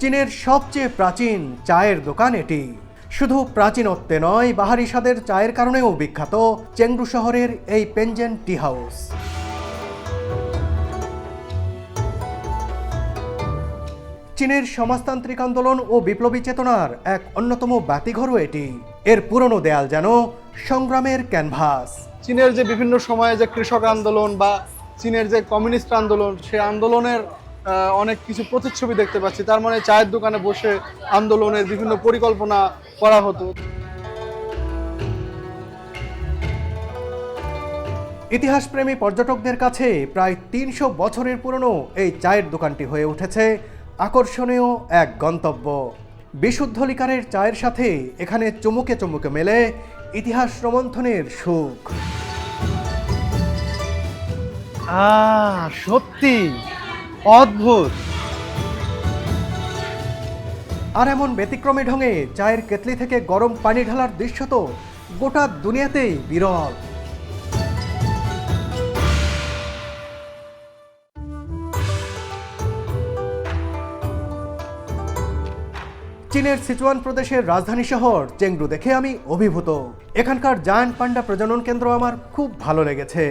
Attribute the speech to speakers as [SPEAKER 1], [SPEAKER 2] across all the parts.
[SPEAKER 1] চীনের সবচেয়ে প্রাচীন চায়ের দোকান এটি। শুধু প্রাচীনত্বে নয়, বাহারি স্বাদের চায়ের কারণেও বিখ্যাত চেংদু শহরের এই পেনজেন টি হাউস। চীনের সমাজতান্ত্রিক আন্দোলন ও বিপ্লবী চেতনার এক অন্যতম বাতিঘরও এটি। এর পুরনো দেয়াল যেন সংগ্রামের ক্যানভাস।
[SPEAKER 2] চীনের যে বিভিন্ন সময়ে যে কৃষক আন্দোলন বা চীনের যে কমিউনিস্ট আন্দোলন, সে আন্দোলনের অনেক কিছু প্রতিচ্ছবি দেখতে পাচ্ছি। তার মানে চায়ের দোকানে বসে আন্দোলনের বিভিন্ন পরিকল্পনা করা হতো।
[SPEAKER 1] ইতিহাসপ্রেমী পর্যটকদের কাছে প্রায় তিনশো বছরের পুরনো এই চায়ের দোকানটি হয়ে উঠেছে। আকর্ষণীয় এক গন্তব্য। বিশুদ্ধ লিকারের চায়ের সাথে এখানে চুমুকে চমুকে মেলে ইতিহাস রোমন্থনের সুখ।
[SPEAKER 2] আহ সত্যি। অদ্ভুত।
[SPEAKER 1] আর এমন ব্যতিক্রমী ঢঙে চায়ের কেতলি থেকে গরম পানি ঢালার দৃশ্য তো গোটা দুনিয়াতেই বিরল। চীনের সিচুয়ান প্রদেশের রাজধানী শহর চেংডু দেখে আমি অভিভূত। এখানকার জায়ান্ট পান্ডা প্রজনন কেন্দ্র আমার খুব ভালো লেগেছে।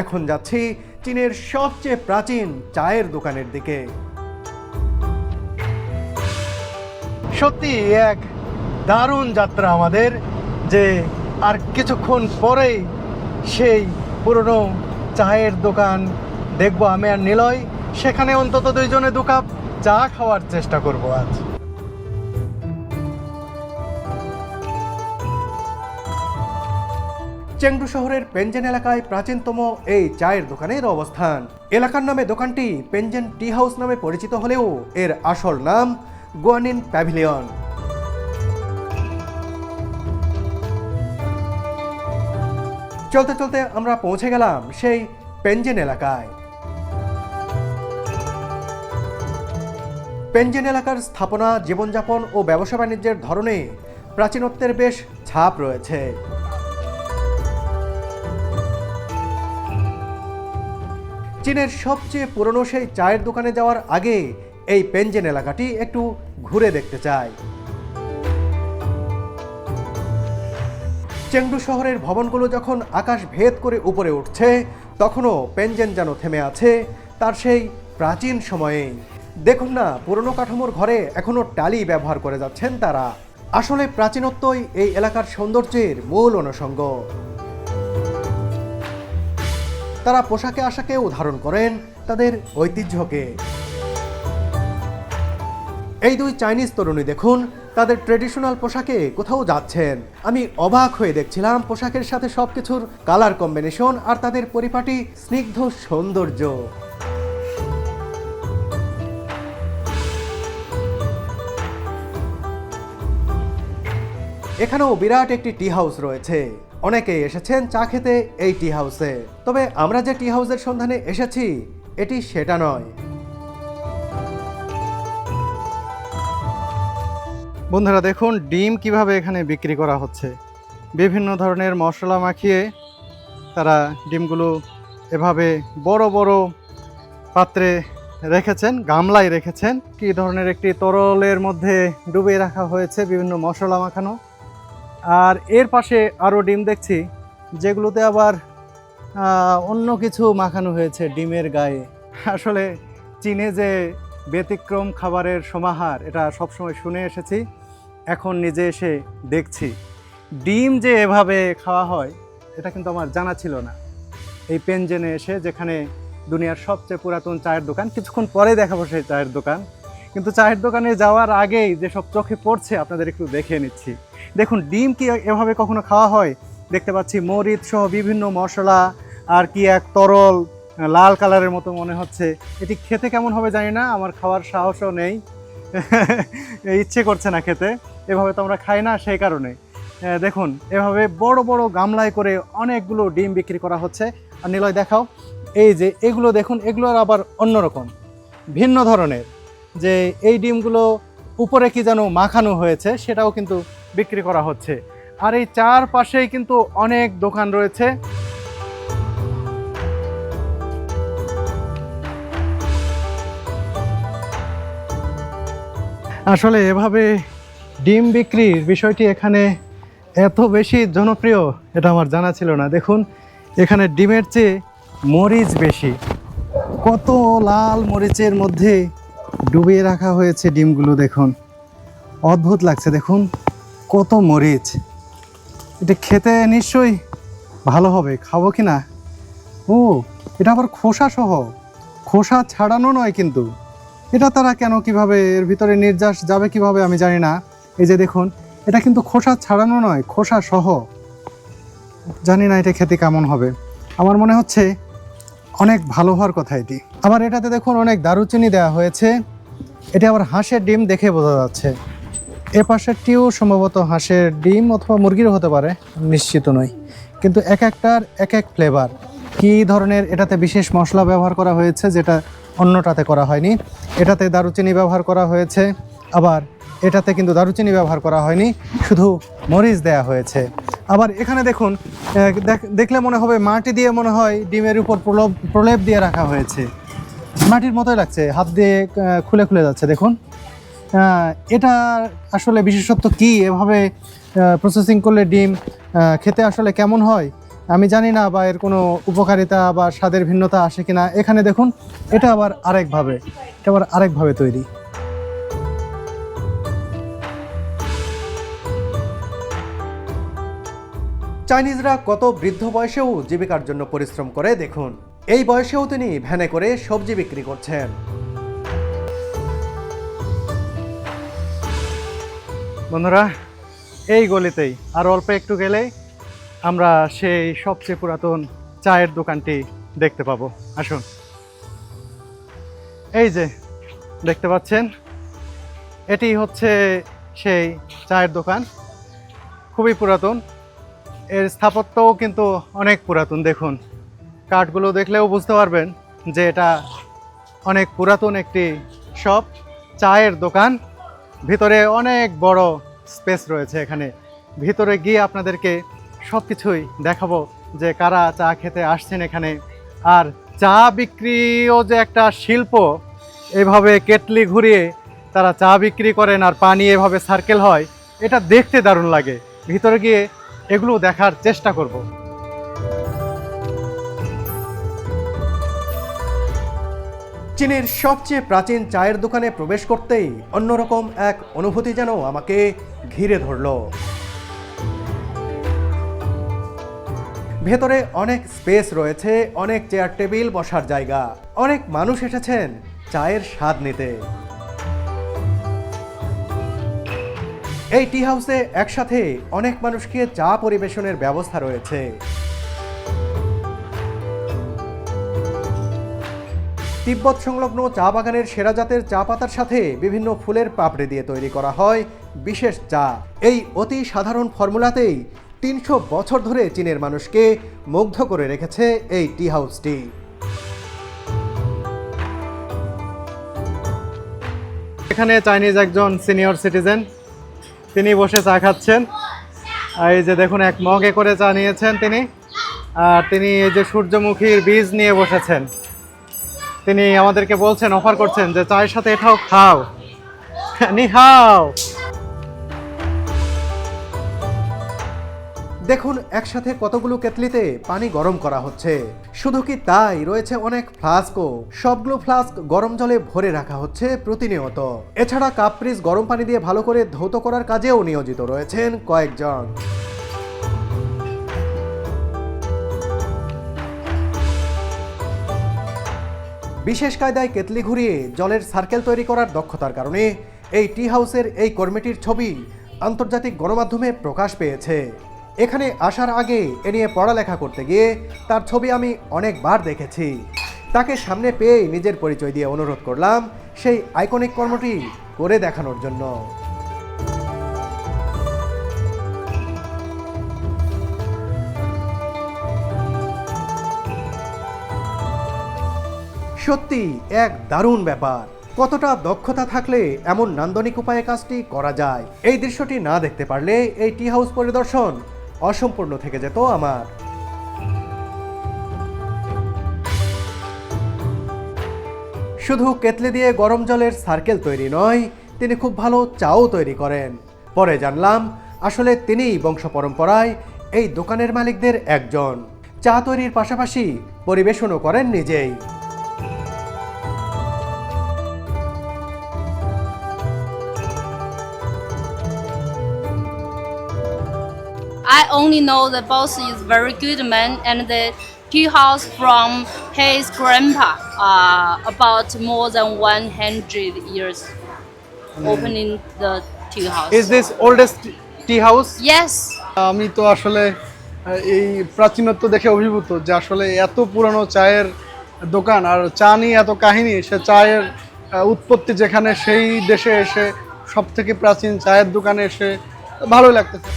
[SPEAKER 1] এখন যাচ্ছি চীনের সবচেয়ে প্রাচীন চায়ের দোকানের দিকে। সত্যি এক দারুণ যাত্রা আমাদের যে আর কিছুক্ষণ পরেই সেই পুরনো চায়ের দোকান দেখব আমি আর নিলয়। সেখানে অন্তত দুইজনে দু কাপ চা খাওয়ার চেষ্টা করব আজ। চেংডু শহরের পেনজেন এলাকায় প্রাচীনতম এই চায়ের দোকানের অবস্থান। এলাকার নামে দোকানটি পেনজেন টি হাউস নামে পরিচিত হলেও এর আসল নাম গুয়ানিন প্যাভিলিয়ন। চলতে চলতে আমরা পৌঁছে গেলাম সেই পেনজেন এলাকায়। পেনজেন এলাকার স্থাপনা, জীবনযাপন ও ব্যবসা বাণিজ্যের ধরনে প্রাচীনত্বের বেশ ছাপ রয়েছে। চীনের সবচেয়ে পুরনো সেই চায়ের দোকানে যাওয়ার আগে এই পেনজেন এলাকাটি একটু ঘুরে দেখতে চাই। চেংডু শহরের ভবনগুলো যখন আকাশ ভেদ করে উপরে উঠছে, তখনও পেনজেন যেন থেমে আছে, তার সেই প্রাচীন সময়ে। দেখুন না, পুরনো কাঠামোর ঘরে এখনও টালি ব্যবহার করে যাচ্ছেন তারা। আসলে প্রাচীনত্বই এই এলাকার সৌন্দর্যের মূল অনুষঙ্গ। তারা পোশাকে আশাকে উদাহরণ করেন তাদের ঐতিহ্যকে। এই দুই চাইনিজ তরুণী দেখুন, তাদের ট্রেডিশনাল পোশাকে কোথাও যাচ্ছেন। আমি অবাক হয়ে দেখছিলাম পোশাকের সাথে সবকিছুর কালার কম্বিনেশন আর তাদের পরিপাটি স্নিগ্ধ সৌন্দর্য। এখানেও বিরাট একটি টি হাউস রয়েছে। অনেকে এসেছেন চা খেতে এই টি হাউসে। তবে আমরা যে টি হাউসের সন্ধানে এসেছি, এটি সেটা নয়।
[SPEAKER 2] বন্ধুরা, দেখুন, ডিম কীভাবে এখানে বিক্রি করা হচ্ছে। বিভিন্ন ধরনের মশলা মাখিয়ে তারা ডিমগুলো এভাবে বড় বড় পাত্রে রেখেছেন, গামলায় রেখেছেন। কি ধরনের একটি তরলের মধ্যে ডুবিয়ে রাখা হয়েছে বিভিন্ন মশলা মাখানো আর এর পাশে আরও ডিম দেখছি, যেগুলোতে আবার অন্য কিছু মাখানো হয়েছে ডিমের গায়ে। আসলে চীনে যে ব্যতিক্রম খাবারের সমাহার, এটা সবসময় শুনে এসেছি, এখন নিজে এসে দেখছি। ডিম যে এভাবে খাওয়া হয়, এটা কিন্তু আমার জানা ছিল না। এই পেনজেনে এসে যেখানে দুনিয়ার সবচেয়ে পুরাতন চায়ের দোকান, কিছুক্ষণ পরে দেখাবো সেই চায়ের দোকান। কিন্তু চায়ের দোকানে যাওয়ার আগেই যেসব চোখে পড়ছে, আপনাদের একটু দেখে নিচ্ছি। দেখুন, ডিম কি এভাবে কখনো খাওয়া হয়? দেখতে পাচ্ছি মরিচ সহ বিভিন্ন মশলা, আর কি এক তরল, লাল কালারের মতো মনে হচ্ছে। এটি খেতে কেমন হবে জানি না, আমার খাওয়ার সাহসও নেই। ইচ্ছে করছে না খেতে, এভাবে তো আমরা খাই না সেই কারণে। দেখুন, এভাবে বড় বড় গামলায় করে অনেকগুলো ডিম বিক্রি করা হচ্ছে। আর নিলয়, দেখাও। এই যে, এগুলো দেখুন এগুলোর আবার অন্যরকম, ভিন্ন ধরনের। যে এই ডিমগুলো উপরে কি যেন মাখানো হয়েছে, সেটাও কিন্তু বিক্রি করা হচ্ছে। আর এই চারপাশেই কিন্তু অনেক দোকান রয়েছে। আসলে এভাবে ডিম বিক্রির বিষয়টি এখানে এত বেশি জনপ্রিয়, এটা আমার জানা ছিল না। দেখুন, এখানে ডিমের চেয়ে মরিচ বেশি। কত লাল মরিচের মধ্যে ডুবিয়ে রাখা হয়েছে ডিমগুলো, দেখুন। অদ্ভুত লাগছে, দেখুন। কত মরিচ। এটা খেতে নিশ্চয়ই ভালো হবে। খাব কি না? ও, এটা আবার খোসা সহ। খোসা ছাড়ানো নয় কিন্তু। এটা তারা কেন কীভাবে এর ভিতরে নির্যাস যাবে কীভাবে আমি জানি না। এই যে দেখুন, এটা কিন্তু খোসা ছাড়ানো নয়, খোসা সহ। জানি না এটা খেতে কেমন হবে। আমার মনে হচ্ছে অনেক ভালো হওয়ার কথা এটি। আবার এটাতে দেখুন অনেক দারুচিনি দেওয়া হয়েছে। এটা আবার হাঁসের ডিম দেখে বোঝা যাচ্ছে। এ পাশেরটিও সম্ভবত হাঁসের ডিম অথবা মুরগিরও হতে পারে, নিশ্চিত নই। কিন্তু এক একটার এক এক ফ্লেভার কী ধরনের এটাতে বিশেষ মশলা ব্যবহার করা হয়েছে যেটা অন্যটাতে করা হয়নি? এটাতে দারুচিনি ব্যবহার করা হয়েছে, আবার এটাতে কিন্তু দারুচিনি ব্যবহার করা হয়নি, শুধু মরিচ দেয়া হয়েছে। আবার এখানে দেখুন দেখ- দেখলে মনে হবে মাটি দিয়ে মনে হয় ডিমের উপর প্রলব প্রলেপ দিয়ে রাখা হয়েছে। মাটির মতোই লাগছে, হাত দিয়ে খুলে খুলে যাচ্ছে, দেখুন। এটা আসলে বিশেষত্ব কি? এভাবে প্রসেসিং করলে ডিম খেতে আসলে কেমন হয়? আমি জানি না বা এর কোনো উপকারিতা বা স্বাদের ভিন্নতা আসে কি না এখানে দেখুন, এটা আবার আরেকভাবে, এটা আবার আরেকভাবে তৈরি।
[SPEAKER 1] চাইনিজরা কত বৃদ্ধ বয়সেও জীবিকার জন্য পরিশ্রম করে, দেখুন। এই বয়সেও তিনি ভ্যানে করে সবজি বিক্রি করছেন।
[SPEAKER 2] বন্ধুরা, এই গলিতেই আর অল্প একটু গেলেই আমরা সেই সবচেয়ে পুরাতন চায়ের দোকানটি দেখতে পাবো। আসুন। এই যে, দেখতে পাচ্ছেন? এটি হচ্ছে সেই চায়ের দোকান। খুবই পুরাতন। এর স্থাপত্যও কিন্তু অনেক পুরাতন, দেখুন। কাঠগুলো দেখলেও বুঝতে পারবেন যে এটা অনেক পুরাতন একটি শপ। চায়ের দোকান। ভিতরে অনেক বড় স্পেস রয়েছে এখানে। ভিতরে গিয়ে আপনাদেরকে সব কিছুই দেখাবো যে কারা চা খেতে আসছেন এখানে। আর চা বিক্রিও যে একটা শিল্প, এভাবে কেটলি ঘুরিয়ে তারা চা বিক্রি করেন আর পানি এভাবে সার্কেল হয়, এটা দেখতে দারুণ লাগে। ভিতরে গিয়ে এগুলো দেখার চেষ্টা করব।
[SPEAKER 1] চীনের সবচেয়ে প্রাচীন চায়ের দোকানে প্রবেশ করতেই অন্যরকম এক অনুভূতি যেন আমাকে ঘিরে ধরলো। ভেতরে অনেক স্পেস রয়েছে, অনেক চেয়ার টেবিল বসার জায়গা, অনেক মানুষ এসেছেন চায়ের স্বাদ নিতে। এই টি হাউসে একসাথে অনেক মানুষকে চা পরিবেশনের ব্যবস্থা রয়েছে। তিব্বত সংলগ্ন চা বাগানের সেরা জাতের চা পাতার সাথে বিভিন্ন ফুলের পাপড়ি দিয়ে তৈরি করা হয় বিশেষ চা। এই অতি সাধারণ ফর্মুলাতেই তিনশো বছর ধরে চীনের মানুষকে মুগ্ধ করে রেখেছে এই টি হাউসটি।
[SPEAKER 2] এখানে চাইনিজ একজন সিনিয়র সিটিজেন, তিনি বসে চা খাচ্ছেন। এই যে দেখুন, এক মগে করে চা নিয়েছেন তিনি। আর তিনি এই যে সূর্যমুখীর বীজ নিয়ে বসেছেন। তিনি আমাদেরকে বলছেন অফার করছেন যে চায়ের সাথে এটাও খাও। নিহাও।
[SPEAKER 1] দেখুন, একসাথে কতগুলো কেতলিতে পানি গরম করা হচ্ছে। শুধু কি তাই, রয়েছে অনেক ফ্লাস্কও। সবগুলো ফ্লাস্ক গরম জলে ভরে রাখা হচ্ছে প্রতিনিয়ত। এছাড়া কাপ্রিস গরম পানি দিয়ে ভালো করে ধৌত করার কাজেও নিয়োজিত রয়েছেন কয়েকজন। বিশেষ কায়দায় কেতলি ঘুরিয়ে জলের সার্কেল তৈরি করার দক্ষতার কারণে এই টি হাউসের এই কর্মীটির ছবি আন্তর্জাতিক গণমাধ্যমে প্রকাশ পেয়েছে। এখানে আসার আগে এ নিয়ে পড়ালেখা করতে গিয়ে তার ছবি আমি অনেকবার দেখেছি। তাকে সামনে পেয়ে নিজের পরিচয় দিয়ে অনুরোধ করলাম সেই আইকনিক কর্মটি করে দেখানোর জন্য। সত্যি এক দারুণ ব্যাপার। কতটা দক্ষতা থাকলে এমন নান্দনিক উপায়ে কাজটি করা যায়? এই দৃশ্যটি না দেখতে পারলে এই টি হাউস পরিদর্শন অসম্পূর্ণ থেকে যেত আমার। শুধু কেতলি দিয়ে গরম জলের সার্কেল তৈরি নয়, তিনি খুব ভালো চাও তৈরি করেন। পরে জানলাম, আসলে তিনিই বংশ পরম্পরায় এই দোকানের মালিকদের একজন। চা তৈরির পাশাপাশি পরিবেশনও করেন নিজেই।
[SPEAKER 3] I only know the boss is very good man and the tea house from his grandpa uh, about more than 100 years opening the tea house.
[SPEAKER 2] Is this oldest tea house
[SPEAKER 3] yes,
[SPEAKER 4] আমি তো আসলে এই প্রাচীনত্ব দেখে অভিভূত যে আসলে এত পুরনো চায়ের দোকান আর চা নিয়ে এত কাহিনী সে চায়ের উৎপত্তি যেখানে সেই দেশে এসে সব থেকে প্রাচীন চায়ের দোকানে এসে ভালোই লাগতেছে।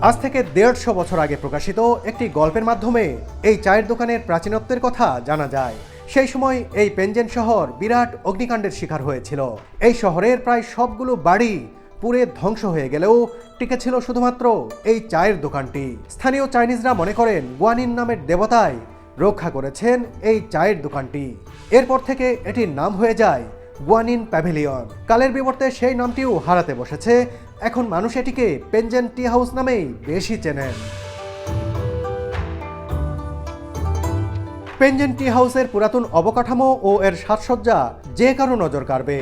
[SPEAKER 1] আজ থেকে দেড়শো বছর আগে প্রকাশিত একটি গল্পের মাধ্যমে এই চায়ের দোকানের প্রাচীনত্বের কথা জানা যায়। সেই সময় এই পেঞ্জেন শহর বিরাট অগ্নিকাণ্ডের শিকার হয়েছিল। এই শহরের প্রায় সবগুলো বাড়ি পুড়ে ধ্বংস হয়ে গেলেও টিকে ছিল শুধুমাত্র এই চায়ের দোকানটি। স্থানীয় চাইনিজরা মনে করেন গুয়ানিন নামের দেবতায় রক্ষা করেছেন এই চায়ের দোকানটি। এরপর থেকে এটির নাম হয়ে যায় গুয়ানিন প্যাভিলিয়ন। কালের বিবর্তে সেই নামটিও হারাতে বসেছে এখন মানুষ এটিকে পেনজেন টি হাউস নামেই বেশি চেনেন। পেনজেন টি হাউসের পুরাতন অবকাঠামো ও এর সাজসজ্জা যে কারও নজর কাড়বে।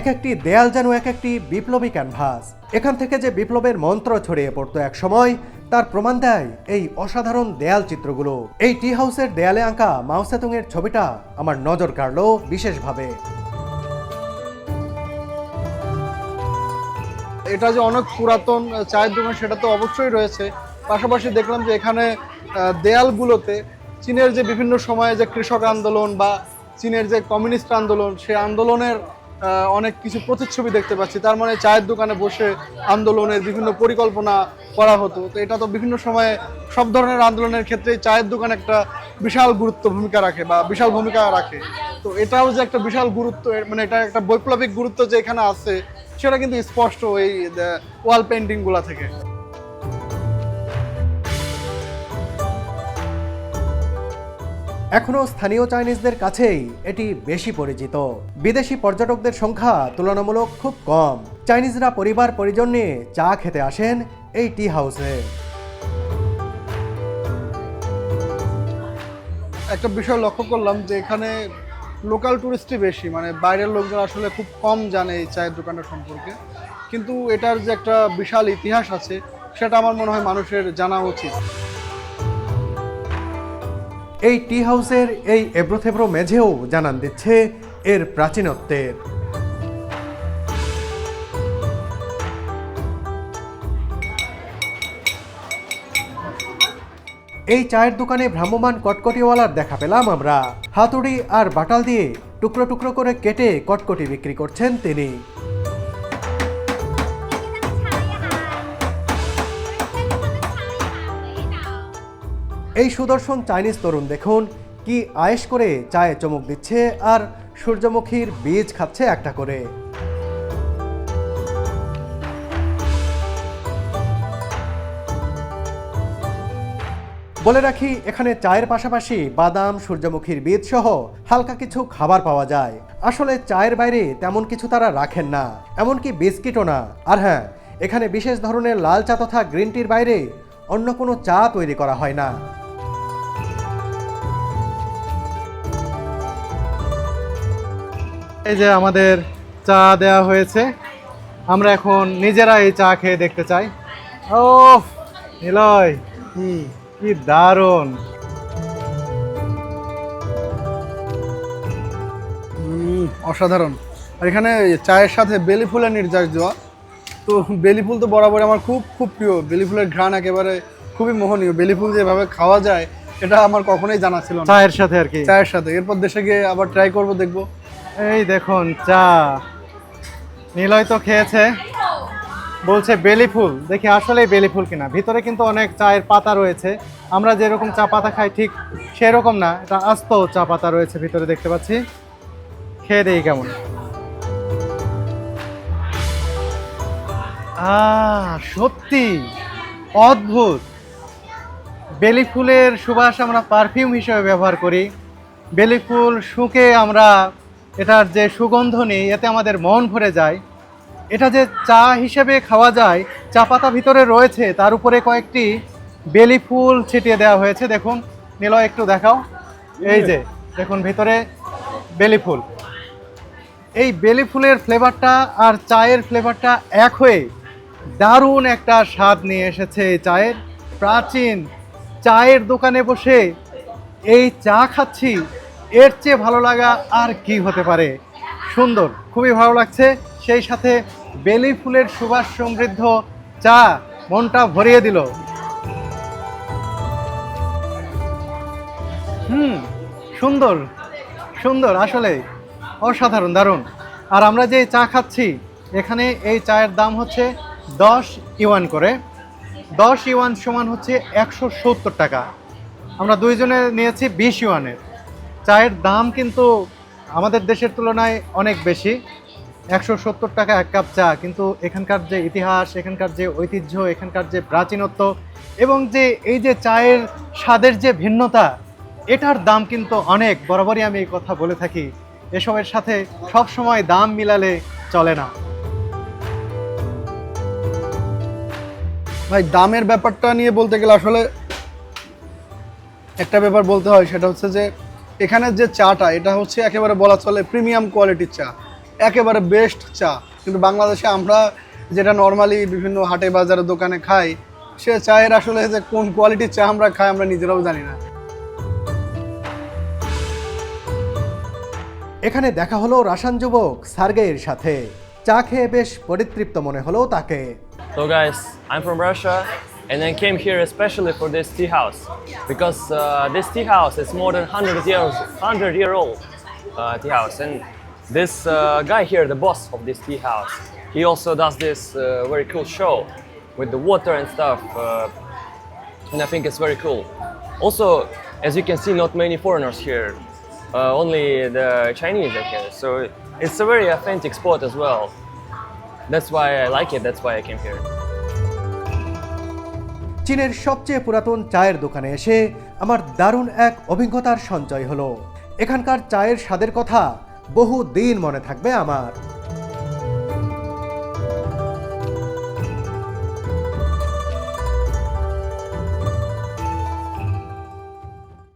[SPEAKER 1] এক একটি দেয়াল যেন এক একটি বিপ্লবী ক্যানভাস। এখান থেকে যে বিপ্লবের মন্ত্র ছড়িয়ে পড়তো এক সময়, তার প্রমাণ দেয় এই অসাধারণ দেয়াল চিত্রগুলো। এই টি হাউসের দেয়ালে আঁকা মাওসেতুং এর ছবিটা আমার নজর কাড়লো বিশেষভাবে।
[SPEAKER 4] এটা যে অনেক পুরাতন চায়ের দোকান সেটা তো অবশ্যই রয়েছে। পাশাপাশি দেখলাম যে এখানে দেয়ালগুলোতে চীনের যে বিভিন্ন সময়ে যে কৃষক আন্দোলন বা চীনের যে কমিউনিস্ট আন্দোলন সেই আন্দোলনের অনেক কিছু প্রতিচ্ছবি দেখতে পাচ্ছি। তার মানে চায়ের দোকানে বসে আন্দোলনের বিভিন্ন পরিকল্পনা করা হতো। তো এটা তো বিভিন্ন সময়ে সব ধরনের আন্দোলনের ক্ষেত্রে চায়ের দোকান একটা বিশাল গুরুত্ব ভূমিকা রাখে বা বিশাল ভূমিকা রাখে। তো এটাও যে একটা বিশাল গুরুত্ব মানে এটা একটা বৈপ্লবিক গুরুত্ব যে এখানে আছে, সেটা কিন্তু স্পষ্ট ওই ওয়াল পেন্টিংগুলা থেকে।
[SPEAKER 1] এখনও স্থানীয় চাইনিজদের কাছেই এটি বেশি পরিচিত। বিদেশি পর্যটকদের সংখ্যা তুলনামূলক খুব কম। চাইনিজরা পরিবার পরিজন নিয়ে চা খেতে আসেন এই টি হাউসে।
[SPEAKER 4] একটা বিষয় লক্ষ্য করলাম যে এখানে লোকাল টুরিস্টই বেশি মানে বাইরের লোকজন আসলে খুব কম জানে এই চায়ের দোকানটা সম্পর্কে। কিন্তু এটার যে একটা বিশাল ইতিহাস আছে, সেটা আমার মনে হয় মানুষের জানা উচিত।
[SPEAKER 1] এই টি হাউসের এই এবড়োথেবড়ো মেঝেও জানান দিচ্ছে এর প্রাচীনত্বের। এই চায়ের দোকানে ভ্রাম্যমান কটকটিওয়ালার দেখা পেলাম আমরা। হাতুড়ি আর বাটাল দিয়ে টুকরো টুকরো করে কেটে কটকটি বিক্রি করছেন তিনি। এই সুদর্শন চাইনিজ তরুণ দেখুন, কি আয়েশ করে চায়ে চমক দিচ্ছে আর সূর্যমুখীর বীজ খাচ্ছে একটা করে। বলে রাখি, এখানে চায়ের পাশাপাশি বাদাম, সূর্যমুখীর বীজ সহ হালকা কিছু খাবার পাওয়া যায়। আসলে চায়ের বাইরে তেমন কিছু তারা রাখেন না, এমনকি বিস্কিটও না। আর হ্যাঁ এখানে বিশেষ ধরনের লাল চা তথা গ্রিন টির বাইরে অন্য কোনো চা তৈরি করা হয় না।
[SPEAKER 2] এই যে আমাদের চা দেওয়া হয়েছে আমরা এখন নিজেরা এই চা খেয়ে দেখতে চাই। ও নিলয় কি দারুণ।
[SPEAKER 4] হুম, অসাধারণ। আর এখানে চায়ের সাথে বেলি ফুলের নির্যাস দেওয়া। তো বেলি ফুল তো বরাবর আমার খুব খুব প্রিয়। বেলি ফুলের ঘ্রাণ একেবারে খুবই মোহনীয়। বেলি ফুল যেভাবে খাওয়া যায় এটা আমার কখনোই জানা ছিল না।
[SPEAKER 2] চায়ের সাথে আর কি।
[SPEAKER 4] চায়ের সাথে। এরপর দেশে গিয়ে আবার ট্রাই করব দেখব।
[SPEAKER 2] এই দেখুন, চা। নিলয় তো খেয়েছে। বলছে বেলি ফুল। দেখি আসলেই বেলি ফুল কিনা। ভিতরে কিন্তু অনেক চায়ের পাতা রয়েছে। আমরা যেরকম চা পাতা খাই ঠিক সেরকম না। এটা আস্ত চা পাতা রয়েছে ভিতরে দেখতে পাচ্ছি। খেয়ে দেই কেমন। সত্যি। অদ্ভুত। বেলি ফুলের সুবাস আমরা পারফিউম হিসেবে ব্যবহার করি। বেলি ফুল শুকে আমরা এটার যে সুগন্ধ নেই, এতে আমাদের মন ভরে যায়। এটা যে চা হিসেবে খাওয়া যায়, চা পাতা ভিতরে রয়েছে, তার উপরে কয়েকটি বেলি ফুল ছিটিয়ে দেওয়া হয়েছে। দেখুন নিলয় একটু দেখাও। এই যে, দেখুন, ভিতরে বেলি ফুল। এই বেলি ফুলের ফ্লেভারটা আর চায়ের ফ্লেভারটা এক হয়ে দারুণ একটা স্বাদ নিয়ে এসেছে এই চায়ের। প্রাচীন চায়ের দোকানে বসে এই চা খাচ্ছি। এর চেয়ে ভালো লাগা আর কি হতে পারে? সুন্দর, খুবই ভালো লাগছে। সেই সাথে বেলি ফুলের সুবাস সমৃদ্ধ চা মনটা ভরিয়ে দিল। হুম, সুন্দর সুন্দর, আসলে অসাধারণ, দারুণ। আর আমরা যে চা খাচ্ছি, এখানে এই চায়ের দাম হচ্ছে দশ ইওয়ান করে। দশ ইওয়ান সমান হচ্ছে একশো সত্তর টাকা। আমরা দুইজনে নিয়েছি বিশ ইওয়ানের চায়ের দাম কিন্তু আমাদের দেশের তুলনায় অনেক বেশি। একশো সত্তর টাকা এক কাপ চা, কিন্তু এখানকার যে ইতিহাস, এখানকার যে ঐতিহ্য, এখানকার যে প্রাচীনত্ব এবং যে এই যে চায়ের স্বাদের যে ভিন্নতা, এটার দাম কিন্তু অনেক। বরাবরই আমি এই কথা বলে থাকি, এসবের সাথে সব সময় দাম মিলালে চলে না।
[SPEAKER 4] ভাই, দামের ব্যাপারটা নিয়ে বলতে গেলে আসলে একটা ব্যাপার বলতে হয়, সেটা হচ্ছে যে এখানের যে চাটা এটা হচ্ছে একেবারে বলা চলে প্রিমিয়াম কোয়ালিটির চা। একেবারে বেস্ট চা। কিন্তু বাংলাদেশে আমরা যেটা নর্মালি বিভিন্ন হাটে বাজারে দোকানে খাই সে চায়ের আসলে যে কোন কোয়ালিটির চা আমরা খাই আমরা নিজেরাও জানি না।
[SPEAKER 1] এখানে দেখা হলো রাসান যুবক সার্গেইর সাথে। চা খেয়ে বেশ পরিতৃপ্ত মনে হলো তাকে।
[SPEAKER 5] So guys, I'm from Russia. And I came here especially for this tea house because uh, this tea house is more than 100 years 100 year old uh, tea house and this uh, guy here the boss of this tea house he also does this uh, very cool show with the water and stuff uh, and I think it's very cool. Also, as you can see not many foreigners here uh, only the Chinese are here so it's a very authentic spot as well. That's why I like it. That's why I came here.
[SPEAKER 1] চীনের সবচেয়ে পুরাতন চায়ের দোকানে এসে আমার দারুণ এক অভিজ্ঞতার সঞ্চয় হলো। এখানকার চায়ের স্বাদের কথা বহু দিন মনে থাকবে আমার।